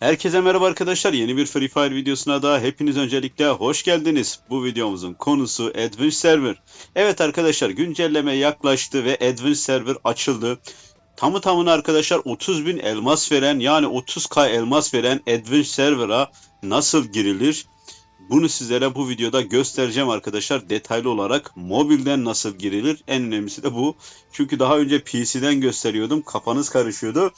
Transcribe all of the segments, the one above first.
Herkese merhaba arkadaşlar. Yeni bir Free Fire videosuna da hepiniz öncelikle hoş geldiniz. Bu videomuzun konusu Advanced Server. Evet arkadaşlar güncelleme yaklaştı ve Advanced Server açıldı. Tamı tamına arkadaşlar 30 bin elmas veren yani 30k elmas veren Advanced Server'a nasıl girilir? Bunu sizlere bu videoda göstereceğim arkadaşlar detaylı olarak. Mobilden nasıl girilir? En önemlisi de bu. Çünkü daha önce PC'den gösteriyordum. Kafanız karışıyordu.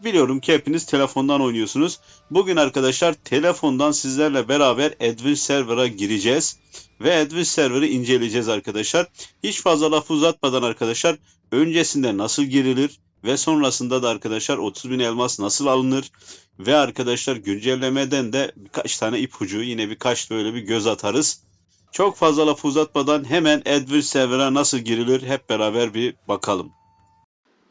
Biliyorum ki hepiniz telefondan oynuyorsunuz. Bugün arkadaşlar telefondan sizlerle beraber Advanced Server'a gireceğiz. Ve Advanced Server'ı inceleyeceğiz arkadaşlar. Hiç fazla lafı uzatmadan arkadaşlar öncesinde nasıl girilir ve sonrasında da arkadaşlar 30 bin elmas nasıl alınır ve arkadaşlar güncellemeden de birkaç tane ipucu yine birkaç böyle bir göz atarız. Çok fazla lafı uzatmadan hemen Advanced Server'a nasıl girilir hep beraber bir bakalım.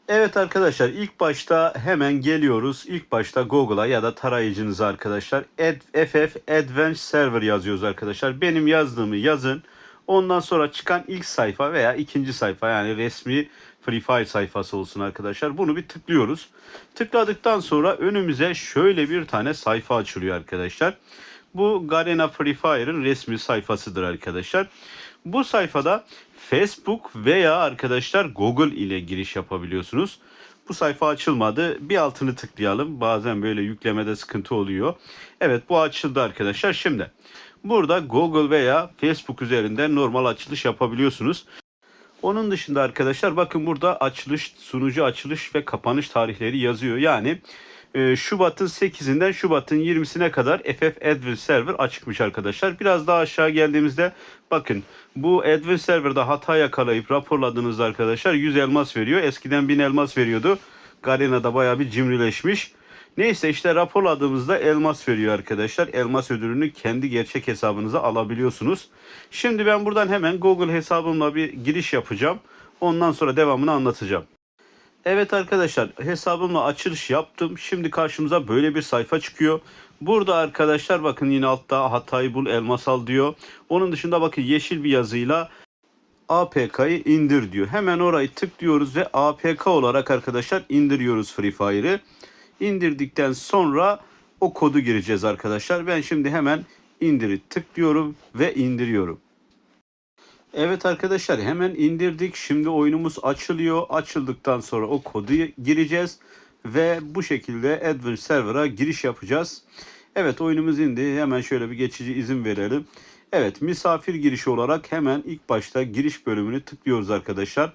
Evet arkadaşlar ilk başta hemen geliyoruz. İlk başta Google'a ya da tarayıcınıza arkadaşlar Ad, FF Advanced Server yazıyoruz arkadaşlar. Benim yazdığımı yazın. Ondan sonra çıkan ilk sayfa veya ikinci sayfa yani resmi Free Fire sayfası olsun arkadaşlar. Bunu bir tıklıyoruz. Tıkladıktan sonra önümüze şöyle bir tane sayfa açılıyor arkadaşlar. Bu Garena Free Fire'ın resmi sayfasıdır arkadaşlar. Bu sayfada Facebook veya arkadaşlar Google ile giriş yapabiliyorsunuz. Bu sayfa açılmadı. Bir altını tıklayalım. Bazen böyle yüklemede sıkıntı oluyor. Evet bu açıldı arkadaşlar. Şimdi burada Google veya Facebook üzerinden normal açılış yapabiliyorsunuz. Onun dışında arkadaşlar bakın burada açılış, sunucu açılış ve kapanış tarihleri yazıyor. Yani e, Şubat'ın 8'inden Şubat'ın 20'sine kadar FF Advanced Server açıkmış arkadaşlar. Biraz daha aşağı geldiğimizde bakın bu Advanced Server'da hata yakalayıp raporladığınızda arkadaşlar 100 elmas veriyor. Eskiden 1000 elmas veriyordu. Garena'da bayağı bir cimrileşmiş. Neyse işte raporladığımızda elmas veriyor arkadaşlar. Elmas ödülünü kendi gerçek hesabınıza alabiliyorsunuz. Şimdi ben buradan hemen Google hesabımla bir giriş yapacağım. Ondan sonra devamını anlatacağım. Evet arkadaşlar hesabımla açılış yaptım. Şimdi karşımıza böyle bir sayfa çıkıyor. Burada arkadaşlar bakın yine altta hatayı bul elmas al diyor. Onun dışında bakın yeşil bir yazıyla APK'yı indir diyor. Hemen orayı tıklıyoruz ve APK olarak arkadaşlar indiriyoruz Free Fire'ı. İndirdikten sonra o kodu gireceğiz arkadaşlar. Ben şimdi hemen indiri tıklıyorum ve indiriyorum. Evet arkadaşlar hemen indirdik. Şimdi oyunumuz açılıyor. Açıldıktan sonra o kodu gireceğiz ve bu şekilde Advanced Server'a giriş yapacağız. Evet oyunumuz indi. Hemen şöyle bir geçici izin verelim. Evet misafir girişi olarak hemen ilk başta giriş bölümünü tıklıyoruz arkadaşlar.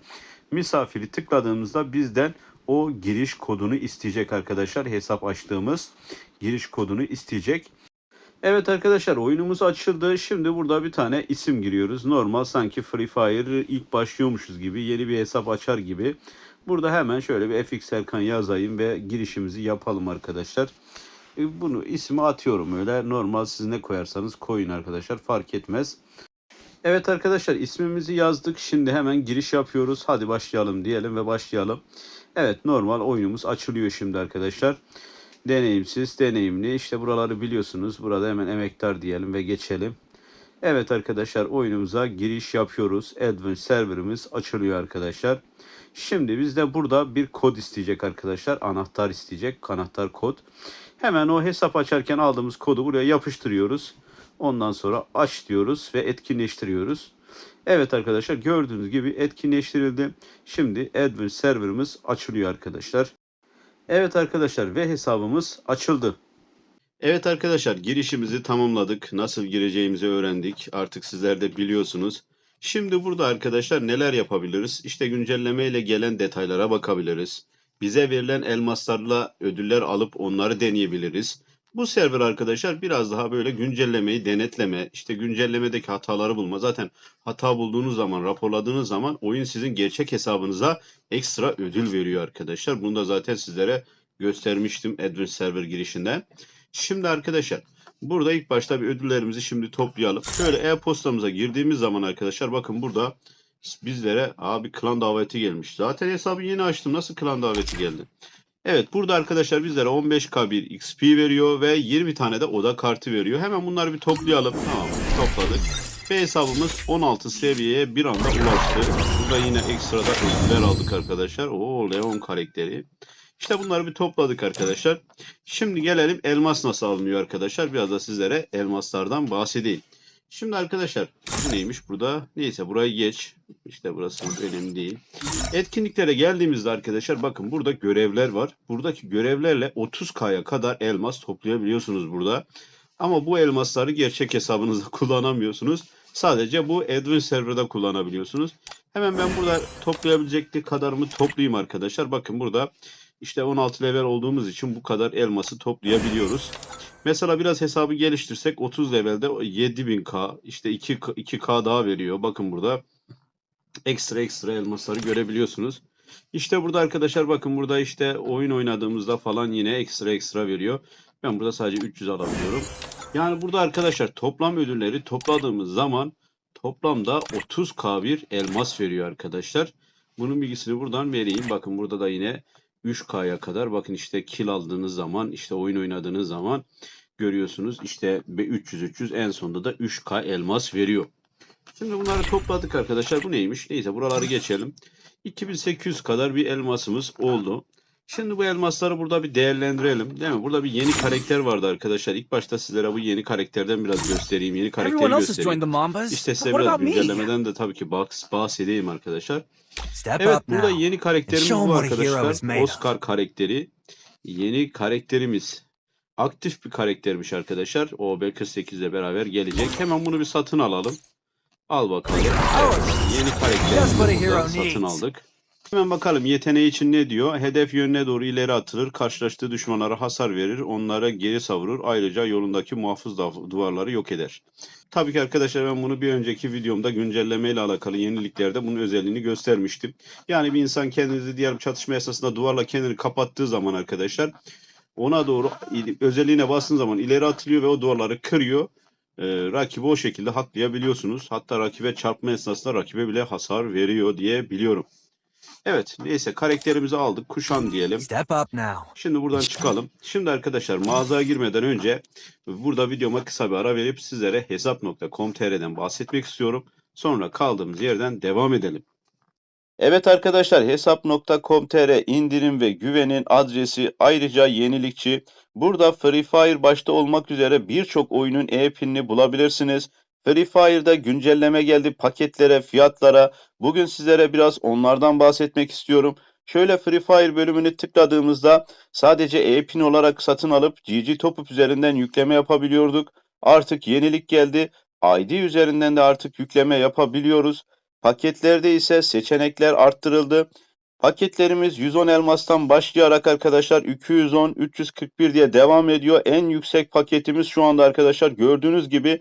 Misafiri tıkladığımızda bizden o giriş kodunu isteyecek arkadaşlar. Hesap açtığımız giriş kodunu isteyecek. Evet arkadaşlar oyunumuz açıldı. Şimdi burada bir tane isim giriyoruz. Normal sanki Free Fire ilk başlıyormuşuz gibi yeni bir hesap açar gibi. Burada hemen şöyle bir FX Erkan yazayım ve girişimizi yapalım arkadaşlar. E, Bunu ismi atıyorum öyle. Normal siz ne koyarsanız koyun arkadaşlar fark etmez. Evet arkadaşlar ismimizi yazdık. Şimdi hemen giriş yapıyoruz. Hadi başlayalım diyelim ve başlayalım. Evet normal oyunumuz açılıyor şimdi arkadaşlar. Deneyimsiz, deneyimli. İşte buraları biliyorsunuz. Burada hemen emektar diyelim ve geçelim. Evet arkadaşlar oyunumuza giriş yapıyoruz. Advanced serverimiz açılıyor arkadaşlar. Şimdi bizde burada bir kod isteyecek arkadaşlar. Anahtar isteyecek. Anahtar kod. Hemen o hesap açarken aldığımız kodu buraya yapıştırıyoruz. Ondan sonra aç diyoruz ve etkinleştiriyoruz. Evet arkadaşlar gördüğünüz gibi etkinleştirildi. Şimdi Advanced serverımız açılıyor arkadaşlar. Evet arkadaşlar ve hesabımız açıldı. Evet arkadaşlar girişimizi tamamladık. Nasıl gireceğimizi öğrendik. Artık sizler de biliyorsunuz. Şimdi burada arkadaşlar neler yapabiliriz? İşte güncelleme ile gelen detaylara bakabiliriz. Bize verilen elmaslarla ödüller alıp onları deneyebiliriz. Bu server arkadaşlar biraz daha böyle güncellemeyi denetleme, işte güncellemedeki hataları bulma. Zaten hata bulduğunuz zaman, raporladığınız zaman oyun sizin gerçek hesabınıza ekstra ödül veriyor arkadaşlar. Bunu da zaten sizlere göstermiştim Advanced Server girişinde. Şimdi arkadaşlar burada ilk başta bir ödüllerimizi şimdi toplayalım. Şöyle e-postamıza girdiğimiz zaman arkadaşlar bakın burada bizlere abi klan daveti gelmiş. Zaten hesabı yeni açtım. Nasıl klan daveti geldi? Evet burada arkadaşlar bizlere 15k bir XP veriyor ve 20 tane de oda kartı veriyor. Hemen bunları bir toplayalım. Tamam topladık. Ve hesabımız 16 seviyeye bir anda ulaştı. Burada yine ekstrada ödüller aldık arkadaşlar. Oo Leon karakteri. İşte bunları bir topladık arkadaşlar. Şimdi gelelim elmas nasıl alınıyor arkadaşlar. Biraz da sizlere elmaslardan bahsedeyim. Şimdi arkadaşlar neymiş burada? Neyse burayı geç. İşte burası önemli değil. Etkinliklere geldiğimizde arkadaşlar bakın burada görevler var. Buradaki görevlerle 30K'ya kadar elmas toplayabiliyorsunuz burada. Ama bu elmasları gerçek hesabınızda kullanamıyorsunuz. Sadece bu Edwin serverda kullanabiliyorsunuz. Hemen ben burada toplayabilecek kadarımı toplayayım arkadaşlar. Bakın burada işte 16 level olduğumuz için bu kadar elması toplayabiliyoruz. Mesela biraz hesabı geliştirsek 30 levelde 7000k işte 2 2k daha veriyor. Bakın burada ekstra ekstra elmasları görebiliyorsunuz. İşte burada arkadaşlar bakın burada işte oyun oynadığımızda falan yine ekstra ekstra veriyor. Ben burada sadece 300 alabiliyorum. Yani burada arkadaşlar toplam ödülleri topladığımız zaman toplamda 30k bir elmas veriyor arkadaşlar. Bunun bilgisini buradan vereyim. Bakın burada da yine 3K'ya kadar bakın işte kill aldığınız zaman işte oyun oynadığınız zaman görüyorsunuz işte 300 300 en sonunda da 3K elmas veriyor. Şimdi bunları topladık arkadaşlar. Bu neymiş? Neyse buraları geçelim. 2800 kadar bir elmasımız oldu. Şimdi bu elmasları burada bir değerlendirelim. Değil mi? Burada bir yeni karakter vardı arkadaşlar. İlk başta sizlere bu yeni karakterden biraz göstereyim. Yeni karakteri göstereyim. İşte size biraz güncellemeden de tabii ki bahs- bahsedeyim arkadaşlar. Evet burada yeni karakterimiz bu arkadaşlar. Oscar karakteri. Yeni karakterimiz. Aktif bir karaktermiş arkadaşlar. OB48 ile beraber gelecek. Hemen bunu bir satın alalım. Al bakalım. Evet, yeni karakterimizi satın aldık. Hemen bakalım yeteneği için ne diyor? Hedef yönüne doğru ileri atılır, karşılaştığı düşmanlara hasar verir, onlara geri savurur. Ayrıca yolundaki muhafız duvarları yok eder. Tabii ki arkadaşlar ben bunu bir önceki videomda güncelleme ile alakalı yeniliklerde bunun özelliğini göstermiştim. Yani bir insan kendinizi diğer çatışma esnasında duvarla kendini kapattığı zaman arkadaşlar ona doğru özelliğine bastığın zaman ileri atılıyor ve o duvarları kırıyor. Ee, rakibi o şekilde haklayabiliyorsunuz. Hatta rakibe çarpma esnasında rakibe bile hasar veriyor diye biliyorum. Evet neyse karakterimizi aldık. Kuşan diyelim. Step up now. Şimdi buradan çıkalım. Şimdi arkadaşlar mağazaya girmeden önce burada videoma kısa bir ara verip sizlere hesap.com.tr'den bahsetmek istiyorum. Sonra kaldığımız yerden devam edelim. Evet arkadaşlar hesap.com.tr indirim ve güvenin adresi ayrıca yenilikçi. Burada Free Fire başta olmak üzere birçok oyunun e-pinini bulabilirsiniz. Free Fire'da güncelleme geldi paketlere, fiyatlara. Bugün sizlere biraz onlardan bahsetmek istiyorum. Şöyle Free Fire bölümünü tıkladığımızda sadece e-pin olarak satın alıp GG Topup üzerinden yükleme yapabiliyorduk. Artık yenilik geldi. ID üzerinden de artık yükleme yapabiliyoruz. Paketlerde ise seçenekler arttırıldı. Paketlerimiz 110 elmastan başlayarak arkadaşlar 210, 341 diye devam ediyor. En yüksek paketimiz şu anda arkadaşlar gördüğünüz gibi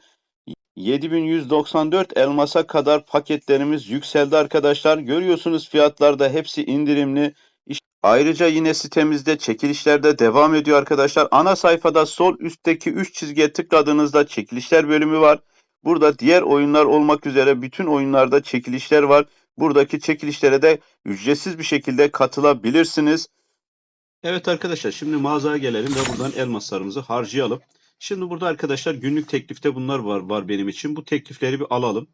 7194 elmasa kadar paketlerimiz yükseldi arkadaşlar. Görüyorsunuz fiyatlarda hepsi indirimli. Ayrıca yine sitemizde çekilişler de devam ediyor arkadaşlar. Ana sayfada sol üstteki 3 çizgiye tıkladığınızda çekilişler bölümü var. Burada diğer oyunlar olmak üzere bütün oyunlarda çekilişler var. Buradaki çekilişlere de ücretsiz bir şekilde katılabilirsiniz. Evet arkadaşlar şimdi mağazaya gelelim ve buradan elmaslarımızı harcayalım. Şimdi burada arkadaşlar günlük teklifte bunlar var var benim için. Bu teklifleri bir alalım.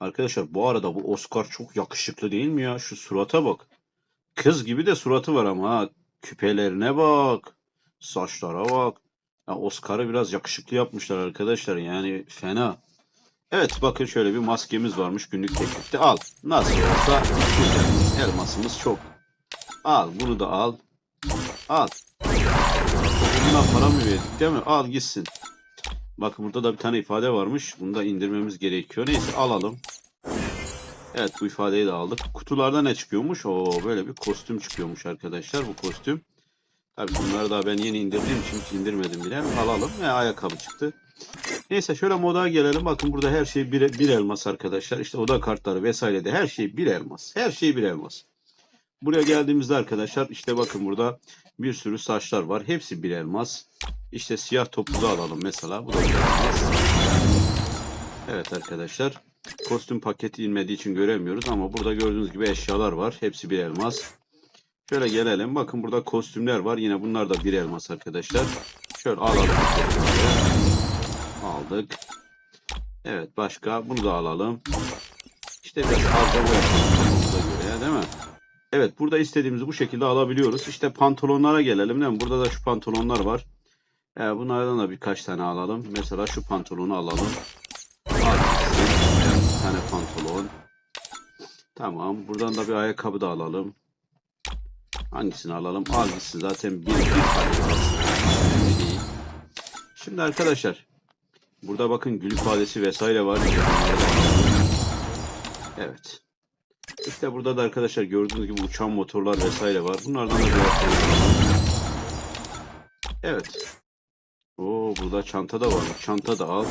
Arkadaşlar bu arada bu Oscar çok yakışıklı değil mi ya? Şu surata bak. Kız gibi de suratı var ama ha. Küpelerine bak. Saçlara bak. Ya Oscar'ı biraz yakışıklı yapmışlar arkadaşlar. Yani fena. Evet bakın şöyle bir maskemiz varmış günlük teklifte. Al. Nasıl olsa. Elmasımız çok. Al bunu da al. Al. Buna para mı verdik değil mi? Al gitsin. Bakın burada da bir tane ifade varmış. Bunu da indirmemiz gerekiyor. Neyse alalım. Evet bu ifadeyi de aldık. Kutularda ne çıkıyormuş? Oo böyle bir kostüm çıkıyormuş arkadaşlar. Bu kostüm. Tabii bunları da ben yeni indirdiğim için hiç indirmedim bile. Alalım. Ve ayakkabı çıktı. Neyse şöyle moda gelelim. Bakın burada her şey bir, bir elmas arkadaşlar. İşte oda kartları vesaire de her şey bir elmas. Her şey bir elmas. Buraya geldiğimizde arkadaşlar işte bakın burada bir sürü saçlar var. Hepsi bir elmas. İşte siyah topuzu alalım mesela. Bu da bir elmas. Evet arkadaşlar. Kostüm paketi inmediği için göremiyoruz ama burada gördüğünüz gibi eşyalar var. Hepsi bir elmas. Şöyle gelelim. Bakın burada kostümler var. Yine bunlar da bir elmas arkadaşlar. Şöyle alalım. Aldık. Evet başka. Bunu da alalım. İşte biraz harcama yapalım. Değil mi? Evet burada istediğimizi bu şekilde alabiliyoruz. İşte pantolonlara gelelim değil mi? Burada da şu pantolonlar var. Ee, bunlardan da birkaç tane alalım. Mesela şu pantolonu alalım. Bir tane pantolon. Tamam. Buradan da bir ayakkabı da alalım. Hangisini alalım? Al gitsin. Zaten bir, bir tane. Şimdi arkadaşlar. Burada bakın gül ifadesi vesaire var. Evet. İşte burada da arkadaşlar gördüğünüz gibi uçan motorlar vesaire var. Bunlardan da biraz. Evet. Oo burada çanta da var. Çanta da al.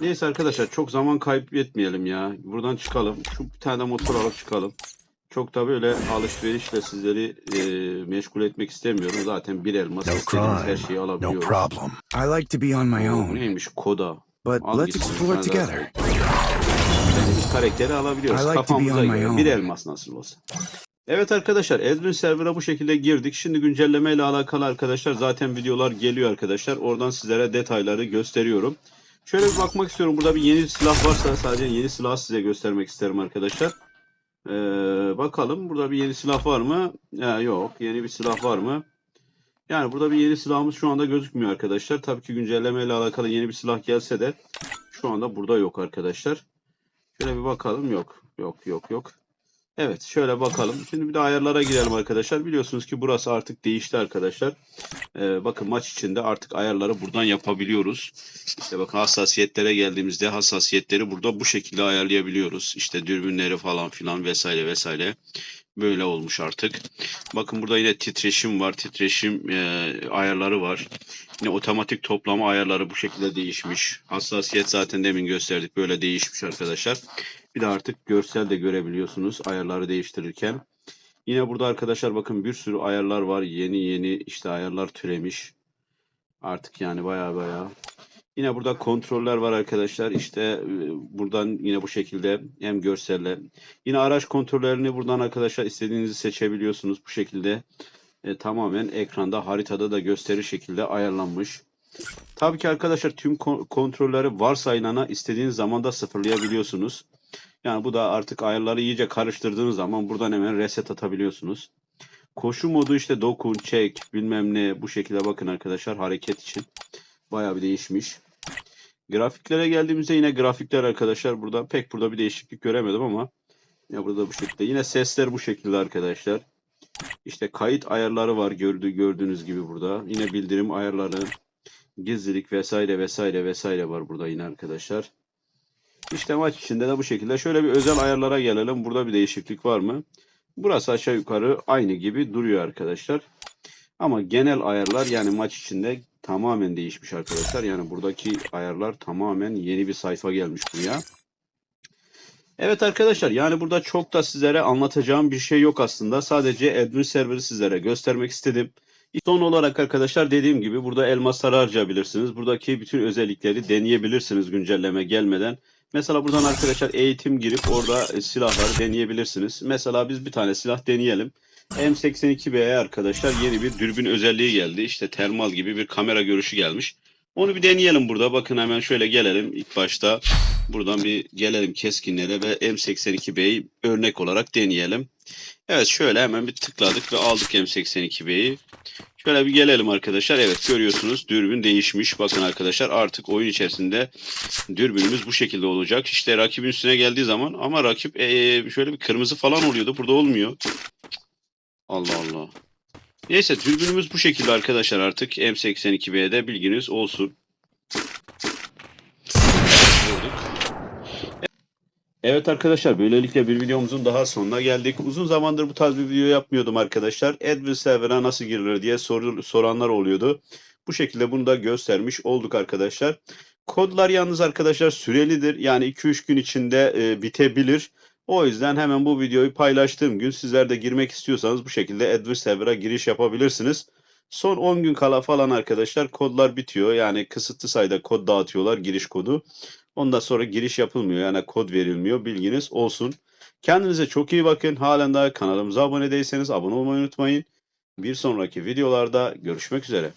Neyse arkadaşlar çok zaman kaybetmeyelim ya. Buradan çıkalım. Şu bir tane motor alıp çıkalım. Çok da böyle alışverişle sizleri e, meşgul etmek istemiyorum. Zaten bir elmas No istediğiniz her şeyi no alabiliyoruz. problem. I like to be on my Oo, own, neymiş? Koda. but Al let's explore daha together. İstediğimiz karakteri alabiliyoruz. Like Kafamıza göre. Bir elmas nasıl olsa. Evet arkadaşlar Admin server'a bu şekilde girdik. Şimdi güncelleme ile alakalı arkadaşlar zaten videolar geliyor arkadaşlar. Oradan sizlere detayları gösteriyorum. Şöyle bir bakmak istiyorum. Burada bir yeni silah varsa sadece yeni silah size göstermek isterim arkadaşlar. Ee, bakalım burada bir yeni silah var mı? Ya, yok. Yeni bir silah var mı? Yani burada bir yeni silahımız şu anda gözükmüyor arkadaşlar. Tabii ki güncelleme ile alakalı yeni bir silah gelse de şu anda burada yok arkadaşlar. Şöyle bir bakalım. Yok. Yok yok yok. Evet şöyle bakalım. Şimdi bir de ayarlara girelim arkadaşlar. Biliyorsunuz ki burası artık değişti arkadaşlar. Ee, bakın maç içinde artık ayarları buradan yapabiliyoruz. İşte bakın hassasiyetlere geldiğimizde hassasiyetleri burada bu şekilde ayarlayabiliyoruz. İşte dürbünleri falan filan vesaire vesaire. Böyle olmuş artık. Bakın burada yine titreşim var. Titreşim e, ayarları var. Yine otomatik toplama ayarları bu şekilde değişmiş. Hassasiyet zaten demin gösterdik. Böyle değişmiş arkadaşlar. Bir de artık görsel de görebiliyorsunuz ayarları değiştirirken. Yine burada arkadaşlar bakın bir sürü ayarlar var. Yeni yeni işte ayarlar türemiş. Artık yani baya baya. Yine burada kontroller var arkadaşlar. İşte e, buradan yine bu şekilde hem görselle. Yine araç kontrollerini buradan arkadaşlar istediğinizi seçebiliyorsunuz. Bu şekilde e, tamamen ekranda haritada da gösterir şekilde ayarlanmış. Tabii ki arkadaşlar tüm ko- kontrolleri varsayılana istediğiniz zaman da sıfırlayabiliyorsunuz. Yani bu da artık ayarları iyice karıştırdığınız zaman buradan hemen reset atabiliyorsunuz. Koşu modu işte dokun, çek, bilmem ne bu şekilde bakın arkadaşlar hareket için. Bayağı bir değişmiş. Grafiklere geldiğimizde yine grafikler arkadaşlar burada pek burada bir değişiklik göremedim ama ya burada bu şekilde. Yine sesler bu şekilde arkadaşlar. İşte kayıt ayarları var gördüğü gördüğünüz gibi burada. Yine bildirim ayarları, gizlilik vesaire vesaire vesaire var burada yine arkadaşlar. İşte maç içinde de bu şekilde. Şöyle bir özel ayarlara gelelim. Burada bir değişiklik var mı? Burası aşağı yukarı aynı gibi duruyor arkadaşlar. Ama genel ayarlar yani maç içinde tamamen değişmiş arkadaşlar. Yani buradaki ayarlar tamamen yeni bir sayfa gelmiş buraya. Evet arkadaşlar yani burada çok da sizlere anlatacağım bir şey yok aslında. Sadece admin server'ı sizlere göstermek istedim. Son olarak arkadaşlar dediğim gibi burada elmasları harcayabilirsiniz. Buradaki bütün özellikleri deneyebilirsiniz güncelleme gelmeden. Mesela buradan arkadaşlar eğitim girip orada silahları deneyebilirsiniz. Mesela biz bir tane silah deneyelim. M82B'ye arkadaşlar yeni bir dürbün özelliği geldi. İşte termal gibi bir kamera görüşü gelmiş. Onu bir deneyelim burada. Bakın hemen şöyle gelelim. İlk başta buradan bir gelelim keskinlere ve M82B'yi örnek olarak deneyelim. Evet şöyle hemen bir tıkladık ve aldık M82B'yi. Şöyle bir gelelim arkadaşlar. Evet görüyorsunuz dürbün değişmiş. Bakın arkadaşlar artık oyun içerisinde dürbünümüz bu şekilde olacak. İşte rakibin üstüne geldiği zaman ama rakip ee, şöyle bir kırmızı falan oluyordu. Burada olmuyor. Allah Allah. Neyse dürbünümüz bu şekilde arkadaşlar artık M82B'de bilginiz olsun. Evet arkadaşlar böylelikle bir videomuzun daha sonuna geldik. Uzun zamandır bu tarz bir video yapmıyordum arkadaşlar. Admin server'a nasıl girilir diye sor, soranlar oluyordu. Bu şekilde bunu da göstermiş olduk arkadaşlar. Kodlar yalnız arkadaşlar sürelidir. Yani 2-3 gün içinde e, bitebilir. O yüzden hemen bu videoyu paylaştığım gün sizler de girmek istiyorsanız bu şekilde Admin server'a giriş yapabilirsiniz. Son 10 gün kala falan arkadaşlar kodlar bitiyor. Yani kısıtlı sayıda kod dağıtıyorlar giriş kodu. Ondan sonra giriş yapılmıyor yani kod verilmiyor bilginiz olsun. Kendinize çok iyi bakın. Halen daha kanalımıza abone değilseniz abone olmayı unutmayın. Bir sonraki videolarda görüşmek üzere.